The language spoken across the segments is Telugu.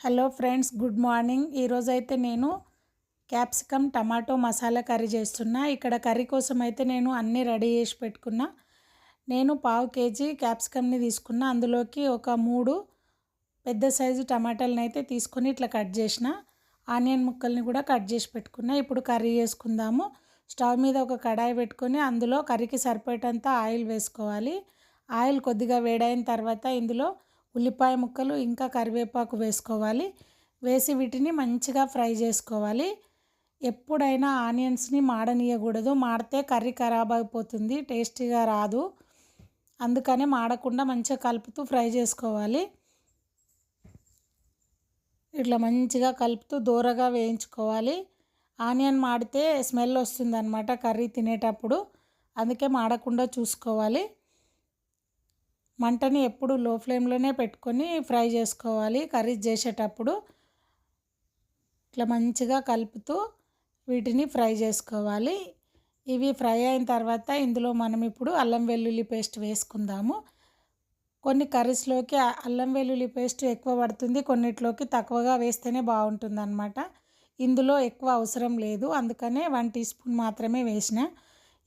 Hello friends good morning. ఈరోజు అయితే నేను క్యాప్సికమ్ టమాటో మసాలా కర్రీ చేస్తున్నా. ఇక్కడ కర్రీ కోసం అయితే నేను అన్నీ రెడీ చేసి పెట్టుకున్నా. నేను పావు కేజీ క్యాప్సికమ్ని తీసుకున్నా. అందులోకి ఒక మూడు పెద్ద సైజు టమాటాలను అయితే తీసుకొని ఇట్లా కట్ చేసిన. ఆనియన్ ముక్కల్ని కూడా కట్ చేసి పెట్టుకున్నా. ఇప్పుడు కర్రీ చేసుకుందాము. స్టవ్ మీద ఒక కడాయి పెట్టుకొని అందులో కర్రీకి సరిపోయేటంత ఆయిల్ వేసుకోవాలి. ఆయిల్ కొద్దిగా వేడైన తర్వాత ఇందులో ఉల్లిపాయ ముక్కలు ఇంకా కరివేపాకు వేసుకోవాలి. వేసి వీటిని మంచిగా ఫ్రై చేసుకోవాలి. ఎప్పుడైనా ఆనియన్స్ని మాడనీయకూడదు. మాడితే కర్రీ ఖరాబ్ అయిపోతుంది టేస్టీగా రాదు. అందుకనే మాడకుండా మంచిగా కలుపుతూ ఫ్రై చేసుకోవాలి. ఇట్లా మంచిగా కలుపుతూ దూరగా వేయించుకోవాలి. ఆనియన్ మాడితే స్మెల్ వస్తుంది అనమాట కర్రీ తినేటప్పుడు. అందుకే మాడకుండా చూసుకోవాలి. మంటని ఎప్పుడు లో ఫ్లేమ్లోనే పెట్టుకొని ఫ్రై చేసుకోవాలి. కర్రీ చేసేటప్పుడు ఇట్లా మంచిగా కలుపుతూ వీటిని ఫ్రై చేసుకోవాలి. ఇవి ఫ్రై అయిన తర్వాత ఇందులో మనం ఇప్పుడు అల్లం వెల్లుల్లి పేస్ట్ వేసుకుందాము. కొన్ని కర్రీస్లోకి అల్లం వెల్లుల్లి పేస్ట్ ఎక్కువ పడుతుంది కొన్నిట్లోకి తక్కువగా వేస్తేనే బాగుంటుంది అనమాట ఇందులో ఎక్కువ అవసరం లేదు అందుకనే వన్ టీ స్పూన్ మాత్రమే వేసిన.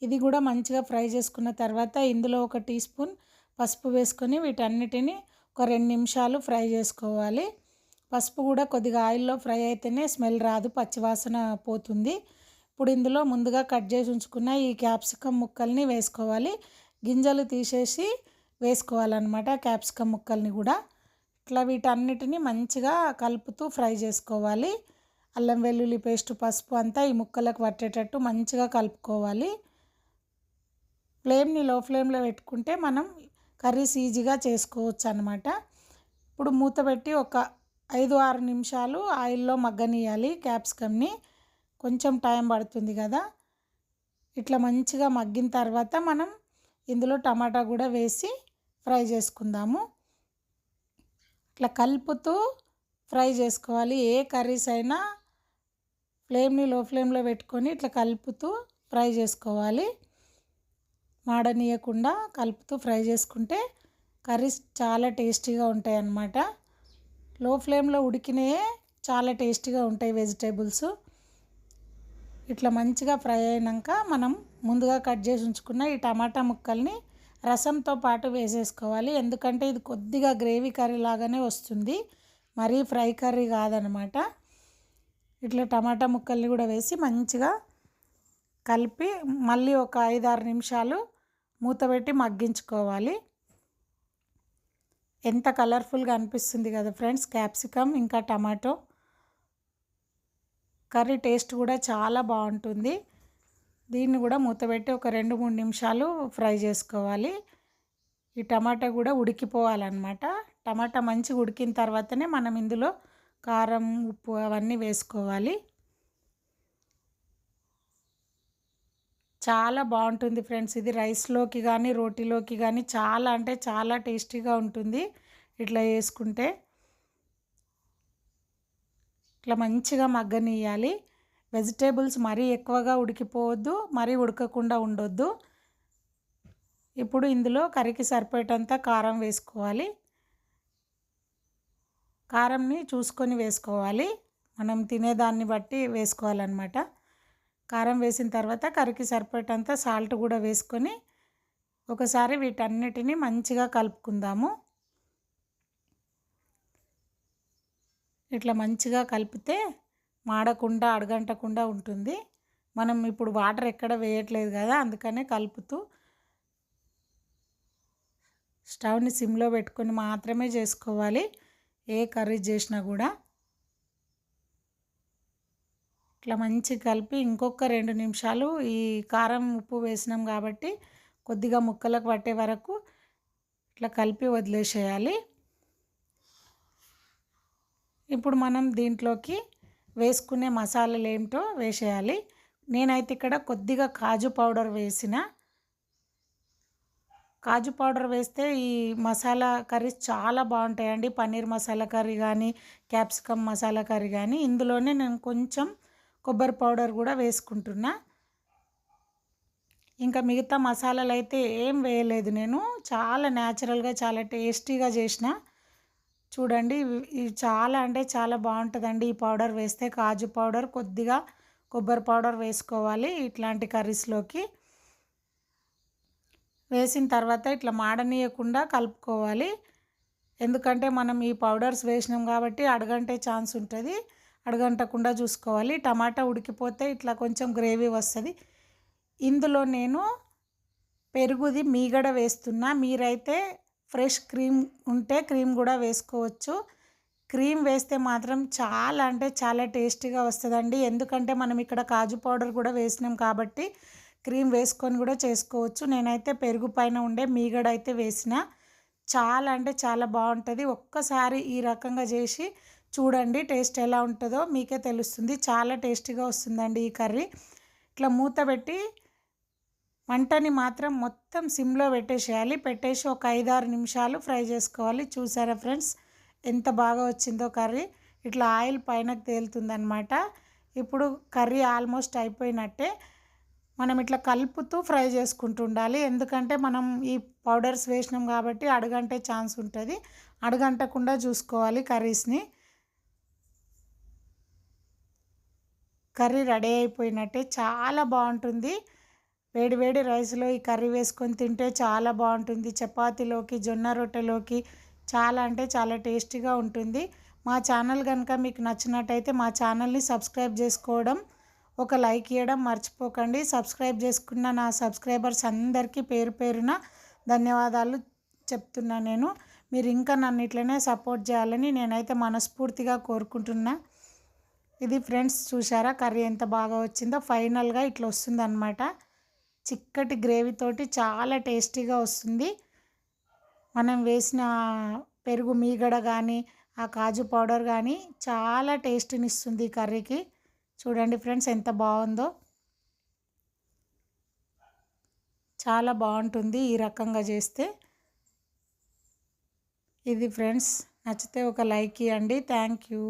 ఇది కూడా మంచిగా ఫ్రై చేసుకున్న తర్వాత ఇందులో ఒక టీ స్పూన్ పసుపు వేసుకొని వీటన్నిటిని ఒక రెండు నిమిషాలు ఫ్రై చేసుకోవాలి. పసుపు కూడా కొద్దిగా ఆయిల్లో ఫ్రై అయితేనే స్మెల్ రాదు పచ్చివాసన పోతుంది. ఇప్పుడు ఇందులో ముందుగా కట్ చేసి ఉంచుకున్న ఈ క్యాప్సికమ్ ముక్కల్ని వేసుకోవాలి. గింజలు తీసేసి వేసుకోవాలన్నమాట క్యాప్సికమ్ ముక్కల్ని కూడా. ఇట్లా వీటన్నిటిని మంచిగా కలుపుతూ ఫ్రై చేసుకోవాలి. అల్లం వెల్లుల్లి పేస్ట్ పసుపు అంతా ఈ ముక్కలకు పట్టేటట్టు మంచిగా కలుపుకోవాలి. ఫ్లేమ్ని లో ఫ్లేమ్లో పెట్టుకుంటే మనం కర్రీస్ ఈజీగా చేసుకోవచ్చు అనమాట ఇప్పుడు మూత పెట్టి ఒక ఐదు ఆరు నిమిషాలు ఆయిల్లో మగ్గనియాలి క్యాప్సికమ్ని. కొంచెం టైం పడుతుంది కదా. ఇట్లా మంచిగా మగ్గిన తర్వాత మనం ఇందులో టమాటా కూడా వేసి ఫ్రై చేసుకుందాము. ఇట్లా కలుపుతూ ఫ్రై చేసుకోవాలి. ఏ కర్రీస్ అయినా ఫ్లేమ్ని లో ఫ్లేమ్లో పెట్టుకొని ఇట్లా కలుపుతూ ఫ్రై చేసుకోవాలి. మాడనీయకుండా కలుపుతూ ఫ్రై చేసుకుంటే కర్రీస్ చాలా టేస్టీగా ఉంటాయి అన్నమాట లో ఫ్లేమ్లో ఉడికినయే చాలా టేస్టీగా ఉంటాయి వెజిటేబుల్స్. ఇట్లా మంచిగా ఫ్రై అయినాక మనం ముందుగా కట్ చేసి ఉంచుకున్న ఈ టమాటా ముక్కల్ని రసంతో పాటు వేసేసుకోవాలి. ఎందుకంటే ఇది కొద్దిగా గ్రేవీ కర్రీ లాగానే వస్తుంది. మరీ ఫ్రై కర్రీ కాదనమాట ఇట్లా టమాటా ముక్కల్ని కూడా వేసి మంచిగా కలిపి మళ్ళీ ఒక ఐదు ఆరు నిమిషాలు మూతపెట్టి మగ్గించుకోవాలి. ఎంత కలర్ఫుల్గా అనిపిస్తుంది కదా ఫ్రెండ్స్. క్యాప్సికమ్ ఇంకా టమాటో. కర్రీ టేస్ట్ కూడా చాలా బాగుంటుంది. దీన్ని కూడా మూతపెట్టి ఒక రెండు మూడు నిమిషాలు ఫ్రై చేసుకోవాలి. ఈ టమాటా కూడా ఉడికిపోవాలన్నమాట. టమాటా మంచిగా ఉడికిన తర్వాతనే మనం ఇందులో కారం ఉప్పు అవన్నీ వేసుకోవాలి. చాలా బాగుంటుంది ఫ్రెండ్స్. ఇది రైస్లోకి కానీ రోటీలోకి కానీ చాలా అంటే చాలా టేస్టీగా ఉంటుంది ఇట్లా వేసుకుంటే ఇట్లా మంచిగా మగ్గనియాలి వెజిటేబుల్స్ మరీ ఎక్కువగా ఉడికిపోవద్దు మరీ ఉడకకుండా ఉండొద్దు. ఇప్పుడు ఇందులో కర్రీకి సరిపోయేటంత కారం వేసుకోవాలి. కారంని చూసుకొని వేసుకోవాలి. మనం తినేదాన్ని బట్టి వేసుకోవాలన్నమాట. కారం వేసిన తర్వాత కర్రీకి సరిపోయేటంత సాల్ట్ కూడా వేసుకొని ఒకసారి వీటన్నిటిని మంచిగా కలుపుకుందాము. ఇట్లా మంచిగా కలిపితే మాడకుండా అడగంటకుండా ఉంటుంది. మనం ఇప్పుడు వాటర్ ఎక్కడ వేయట్లేదు కదా అందుకనే కలుపుతూ స్టవ్ని సిమ్లో పెట్టుకొని మాత్రమే చేసుకోవాలి. ఏ కర్రీ చేసినా కూడా ఇట్లా మంచి కలిపి ఇంకొక రెండు నిమిషాలు ఈ కారం ఉప్పు వేసినాం కాబట్టి కొద్దిగా ముక్కలకు పట్టే వరకు ఇట్లా కలిపి వదిలేసేయాలి. ఇప్పుడు మనం దీంట్లోకి వేసుకునే మసాలాలు ఏమిటో వేసేయాలి. నేనైతే ఇక్కడ కొద్దిగా కాజు పౌడర్ వేసిన. కాజు పౌడర్ వేస్తే ఈ మసాలా కర్రీస్ చాలా బాగుంటాయండి. పన్నీర్ మసాలా కర్రీ కానీ క్యాప్సికమ్ మసాలా కర్రీ కానీ. ఇందులోనే నేను కొంచెం కొబ్బరి పౌడర్ కూడా వేసుకుంటున్నా. ఇంకా మిగతా మసాలాలు అయితే ఏం వేయలేదు నేను. చాలా న్యాచురల్గా చాలా టేస్టీగా చేసిన. చూడండి ఇవి చాలా అంటే చాలా బాగుంటుందండి ఈ పౌడర్ వేస్తే. కాజు పౌడర్ కొద్దిగా కొబ్బరి పౌడర్ వేసుకోవాలి ఇట్లాంటి కర్రీస్లోకి. వేసిన తర్వాత ఇట్లా మాడనీయకుండా కలుపుకోవాలి. ఎందుకంటే మనం ఈ పౌడర్స్ వేసినాం కాబట్టి అడగంటే ఛాన్స్ ఉంటుంది. అడగంటకుండా చూసుకోవాలి. టమాటా ఉడికిపోతే ఇట్లా కొంచెం గ్రేవీ వస్తుంది. ఇందులో నేను పెరుగుది మీగడ వేస్తున్నా. మీరైతే ఫ్రెష్ క్రీమ్ ఉంటే క్రీమ్ కూడా వేసుకోవచ్చు. క్రీమ్ వేస్తే మాత్రం చాలా అంటే చాలా టేస్టీగా వస్తుందండి. ఎందుకంటే మనం ఇక్కడ కాజు పౌడర్ కూడా వేసినాం కాబట్టి క్రీమ్ వేసుకొని కూడా చేసుకోవచ్చు. నేనైతే పెరుగు పైన ఉండే మీగడ అయితే వేసిన. చాలా అంటే చాలా బాగుంటుంది. ఒక్కసారి ఈ రకంగా చేసి చూడండి టేస్ట్ ఎలా ఉంటుందో మీకే తెలుస్తుంది. చాలా టేస్టీగా వస్తుందండి ఈ కర్రీ. ఇట్లా మూత పెట్టి మంటని మాత్రం మొత్తం సిమ్లో పెట్టేసేయాలి. పెట్టేసి ఒక ఐదారు నిమిషాలు ఫ్రై చేసుకోవాలి. చూసారా ఫ్రెండ్స్? ఎంత బాగా వచ్చిందో కర్రీ. ఇట్లా ఆయిల్ పైనకు తేలుతుందనమాట ఇప్పుడు కర్రీ ఆల్మోస్ట్ అయిపోయినట్టే మనం ఇట్లా కలుపుతూ ఫ్రై చేసుకుంటూ ఉండాలి. ఎందుకంటే మనం ఈ పౌడర్స్ వేసినాం కాబట్టి అడగంటే ఛాన్స్ ఉంటుంది. అడగంటకుండా చూసుకోవాలి కర్రీస్ని. కర్రీ రెడీ అయిపోయినట్టే చాలా బాగుంటుంది. వేడి వేడి రైస్లో ఈ కర్రీ వేసుకొని తింటే చాలా బాగుంటుంది. చపాతీలోకి జొన్న రొట్టెలోకి చాలా అంటే చాలా టేస్టీగా ఉంటుంది. మా ఛానల్ కనుక మీకు నచ్చినట్టయితే మా ఛానల్ని సబ్స్క్రైబ్ చేసుకోవడం ఒక లైక్ ఇవ్వడం మర్చిపోకండి. సబ్స్క్రైబ్ చేసుకున్న నా సబ్స్క్రైబర్స్ అందరికీ పేరు పేరున ధన్యవాదాలు చెప్తున్నా నేను. మీరు ఇంకా నన్ను ఇట్లనే సపోర్ట్ చేయాలని నేనైతే మనస్ఫూర్తిగా కోరుకుంటున్నా. ఇది ఫ్రెండ్స్ చూసారా కర్రీ ఎంత బాగా వచ్చిందో. ఫైనల్గా ఇట్లా వస్తుంది అనమాట చిక్కటి గ్రేవీతోటి చాలా టేస్టీగా వస్తుంది. మనం వేసిన పెరుగు మీగడ కానీ ఆ కాజు పౌడర్ కానీ చాలా టేస్ట్ని ఇస్తుంది ఈ కర్రీకి. చూడండి ఫ్రెండ్స్ ఎంత బాగుందో. చాలా బాగుంటుంది ఈ రకంగా చేస్తే. ఇది ఫ్రెండ్స్ నచ్చితే ఒక లైక్ ఇవ్వండి థ్యాంక్ యూ.